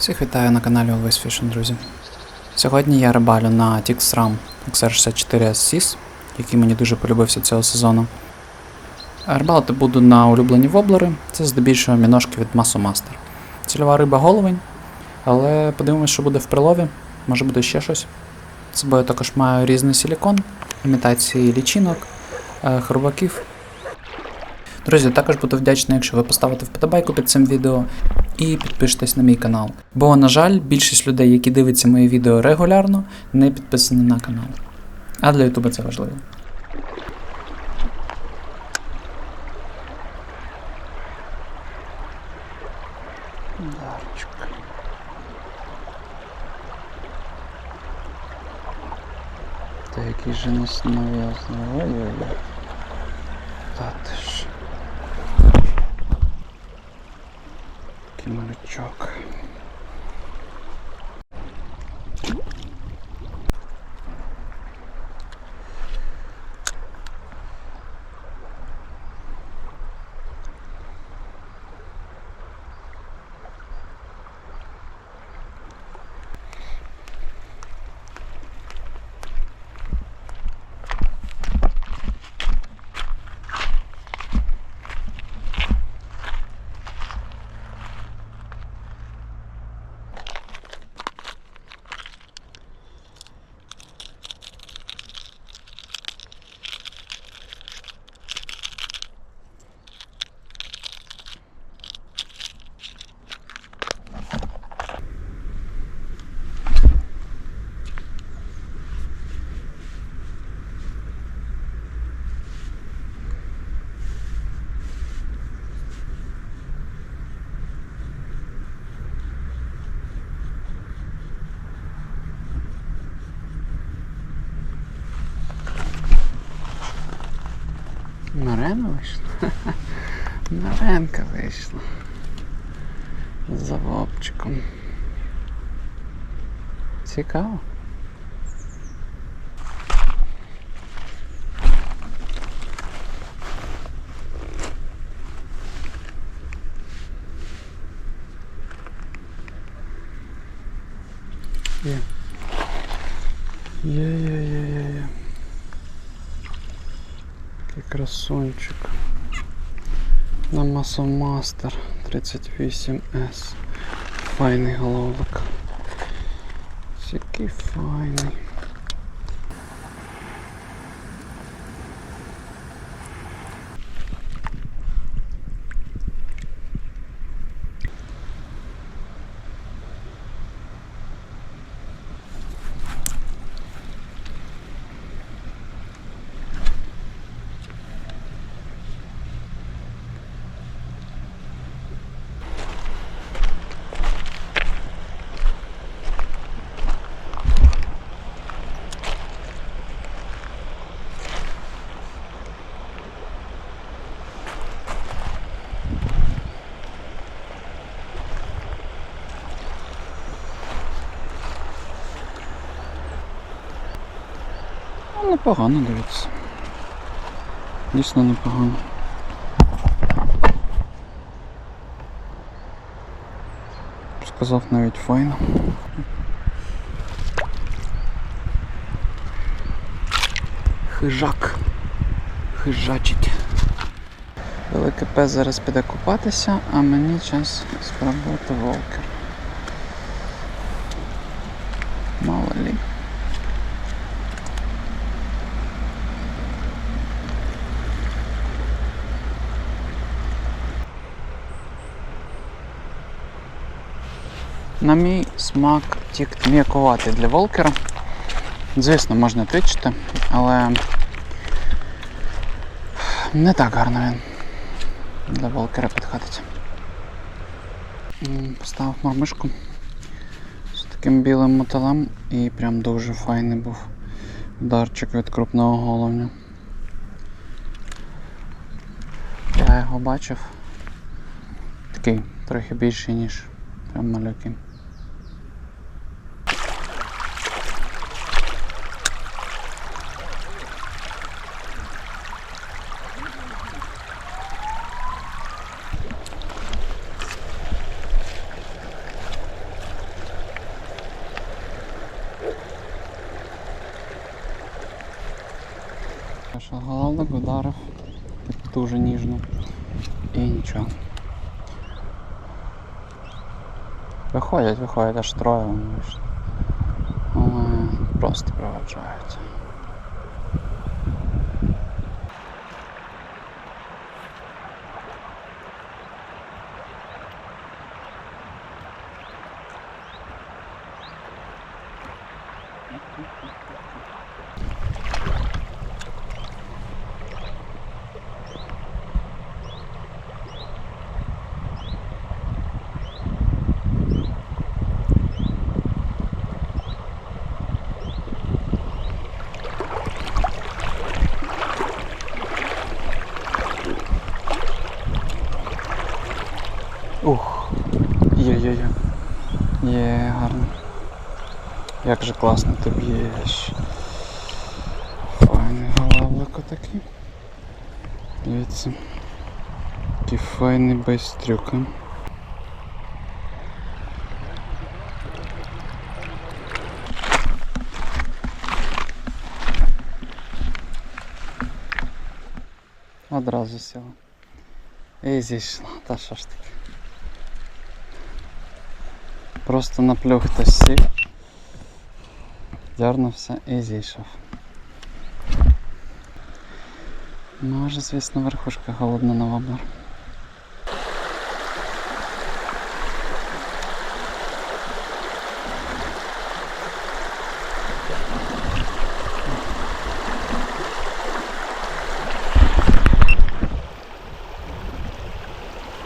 Всіх вітаю на каналі Always Fishing, друзі. Сьогодні я рибалю на Tixram XR64 SIS, який мені дуже полюбився цього сезону. Рибалити буду на улюблені воблери, це здебільшого міношки від Maso Master. Цільова риба головень, але подивимось, що буде в прилові, може буде ще щось. З собою також маю різний силікон, імітації лічинок, е, хробаків. Друзі, також буду вдячний, якщо ви поставите вподобайку під цим відео і підпишитесь на мій канал. Бо, на жаль, більшість людей, які дивляться мої відео регулярно, не підписані на канал. А для Ютуба це важливо. Дарчик. Та який же нас нав'язаний. Ой-ой-ой. Та ти ж. Такий Марена вийшла? Маренка вийшла. За вовчиком. Цікаво. Є. Є, є, є, є, є. Який красунчик. На Масомастер 38S. Файний головок. Який файний. Ну, непогано дивіться. Дійсно непогано. Сказав навіть файно. Хижак. Хижачить. Великий пес зараз піде купатися, а мені час спробувати волкер. На мій смак тік м'якуватий для волкера. Звісно, можна твічити, але не так гарно він для волкера підходить. Поставив мормишку з таким білим мотилем і прям дуже файний був ударчик від крупного головня. Я його бачив. Такий трохи більший, ніж прям малюки. Що головник вдарив дуже ніжно. І нічого. Виходять, виходять, аж троє вони вийшли. Але просто проведжають. Ух, Як же класно ти б'єш. Файний головик отакий. Дивіться. Який файний байстрюк. а. Одразу сіла. І зійшла. Та що ж таке. Просто на плюх хтось сів, дернувся і зійшов. Може, звісно, верхушка голодна на воблер.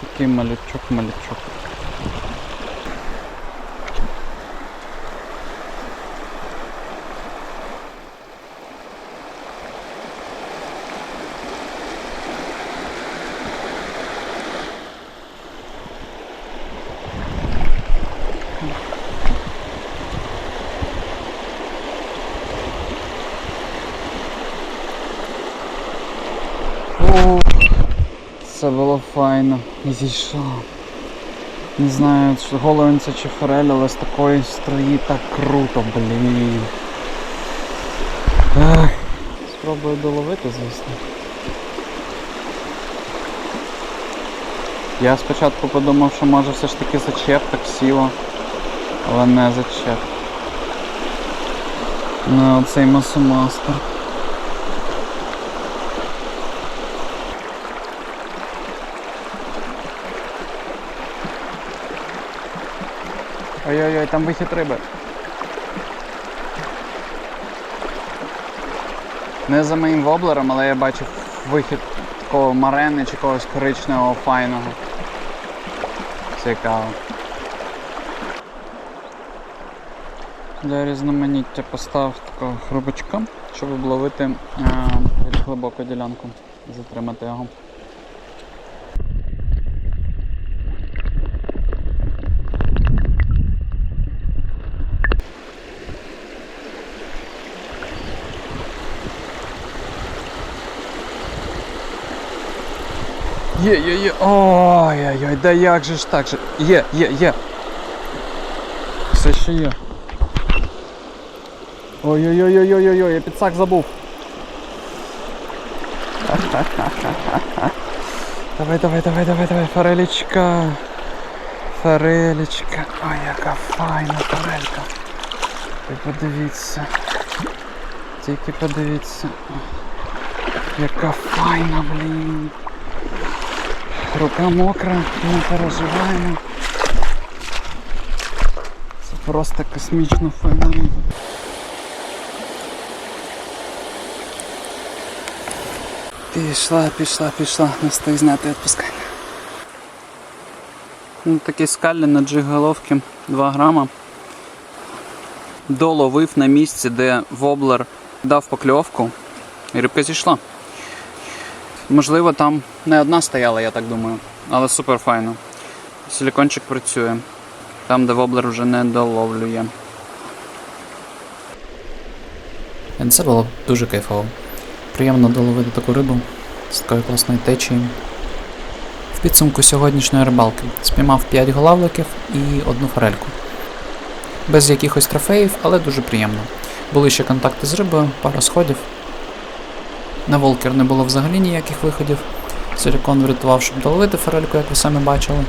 Такий малючок, Це було файно. І зійшов. Не знаю, чи головинця чи форель, але з такої строї так круто, блін. Спробую доловити, звісно. Я спочатку подумав, що може все ж таки зачеп так сіло, але не зачеп. Ну, оцей масомастер. Ой-ой-ой, там вихід риби. Не за моїм воблером, але я бачив вихід такого марени чи когось коричневого файного. Цікаво. Для різноманіття поставив такого хрубочка, щоб обловити е, глибоку ділянку, затримати його. Є, є, є. Ой-ой-ой, да як же ж так же. Є, є, є. Все ще є. Ой-ой-ой-ой-ой-ой, я підсак забув. Давай, давай, давай, давай, давай, форелечка. Форелечка. Ой, яка файна форелька. Ви подивіться. Тільки подивіться. Яка файна, блін. Рука мокра, не переживаємо. Це просто космічно риба. Пішла, пішла, пішла, не встиг зняти відпускання. Ну, такі скалі на джиголовки 2 грама. Доловив на місці, де воблер дав покльовку, і рибка зійшла. Можливо, там не одна стояла, я так думаю, але супер файно. Силікончик працює. Там, де воблер вже не доловлює. Це було дуже кайфово. Приємно доловити таку рибу з такою класною течією. В підсумку сьогоднішньої рибалки спіймав 5 голавликів і одну форельку. Без якихось трофеїв, але дуже приємно. Були ще контакти з рибою, пара сходів. На Волкер не було взагалі ніяких виходів. Силікон врятував, щоб доловити форельку, як ви самі бачили.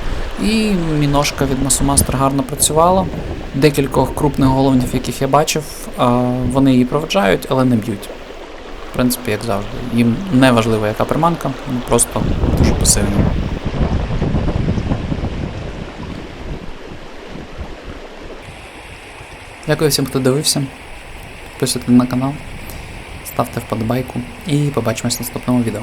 І міношка від Масумастер гарно працювала. Декількох крупних головнів, яких я бачив, вони її проведжають, але не б'ють. В принципі, як завжди. Їм не важливо, яка приманка, просто дуже пасивні. Дякую всім, хто дивився. Підписуйтесь на канал, ставте вподобайку і побачимось в наступному відео.